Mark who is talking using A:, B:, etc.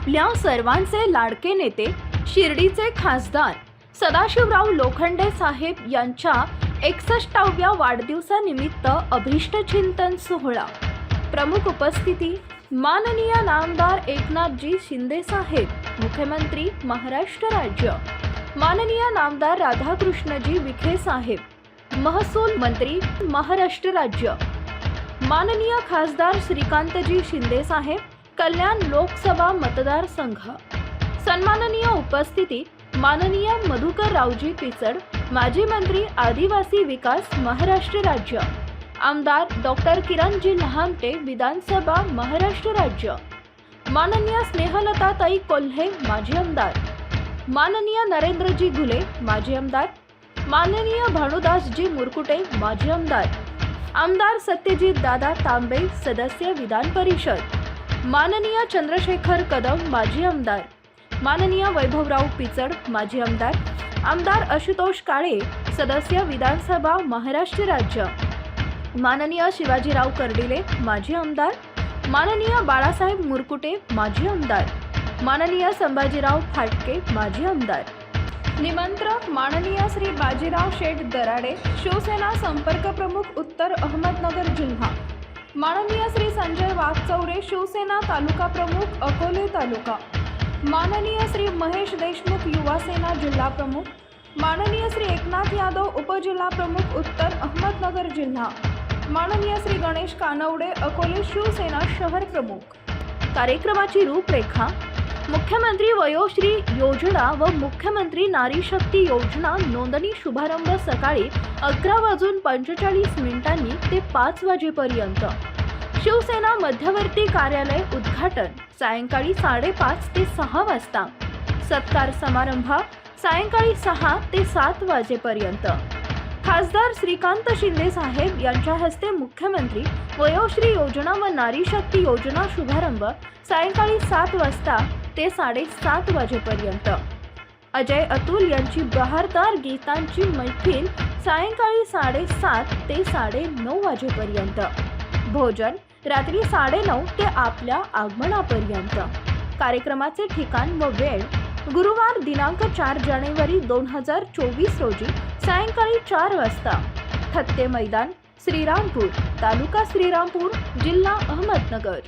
A: आपल्या सर्वांचे लाडके नेते शिर्डीचे खासदार सदाशिवराव लोखंडे साहेब यांच्या एकसष्टाव्या वाढदिवसानिमित्त अभिष्टचिंतन सोहळा. प्रमुख उपस्थिती माननीय नामदार एकनाथजी शिंदे साहेब मुख्यमंत्री महाराष्ट्र राज्य. माननीय नामदार राधाकृष्णजी विखे साहेब महसूल मंत्री महाराष्ट्र राज्य. माननीय खासदार श्रीकांतजी शिंदे साहेब कल्याण लोकसभा मतदारसंघ. सन्माननीय उपस्थिती माननीय मधुकर रावजी पिचड माजी मंत्री आदिवासी विकास महाराष्ट्र राज्य. आमदार डॉक्टर किरणजी लहामटे विधानसभा महाराष्ट्र राज्य. माननीय स्नेहलताताई कोल्हे माजी आमदार. माननीय नरेंद्रजी घुले माजी आमदार. माननीय भानुदासजी मुरकुटे माजी आमदार. आमदार सत्यजित दादा तांबे सदस्य विधान परिषद. माननीय चंद्रशेखर कदम माजी आमदार. माननीय वैभवराव पिचड माजी आमदार. आमदार आशुतोष काळे सदस्य विधानसभा महाराष्ट्र राज्य. माननीय शिवाजीराव कर्डिले माजी आमदार. माननीय बाळासाहेब मुरकुटे माजी आमदार. माननीय संभाजीराव फाटके माजी आमदार. निमंत्रक माननीय श्री बाजीराव शेठ दराडे शिवसेना संपर्क प्रमुख उत्तर अहमदनगर जिल्हा. माननीय श्री संजय वाघचौरे शिवसेना तालुका प्रमुख अकोले तालुका. माननीय श्री महेश देशमुख युवासेना जिल्हा प्रमुख. माननीय श्री एकनाथ यादव उपजिल्हा प्रमुख उत्तर अहमदनगर जिल्हा. माननीय श्री गणेश कानवडे अकोले शिवसेना शहर प्रमुख. कार्यक्रमाची रूपरेखा मुख्यमंत्री वयोश्री योजना व मुख्यमंत्री नारी शक्ती योजना नोंदणी शुभारंभ सकाळी अकरा वाजून पंचेचाळीस मिनिटांनी ते पाच वाजेपर्यंत. शिवसेना मध्यवर्ती कार्यालय उद्घाटन सायंकाळी साडेपाच ते सहा वाजता. सत्कार समारंभ सायंकाळी सहा ते सात वाजेपर्यंत. खासदार श्रीकांत शिंदे साहेब यांच्या हस्ते मुख्यमंत्री वयोश्री योजना व नारी शक्ती योजना शुभारंभ सायंकाळी सात वाजता ते साडेसात वाजेपर्यंत. अजय अतुल यांची बहारदार गीतांची मैफिल सायंकाळी साडेसात ते साडे नऊ वाजेपर्यंत. भोजन रात्री साडेनऊ ते आपल्या आगमनापर्यंत. कार्यक्रमाचे ठिकाण व वेळ. गुरुवार दिनांक चार जानेवारी दोन हजार चोवीस रोजी सायंकाळी चार वाजता. थत्ते मैदान श्रीरामपूर तालुका श्रीरामपूर जिल्हा अहमदनगर.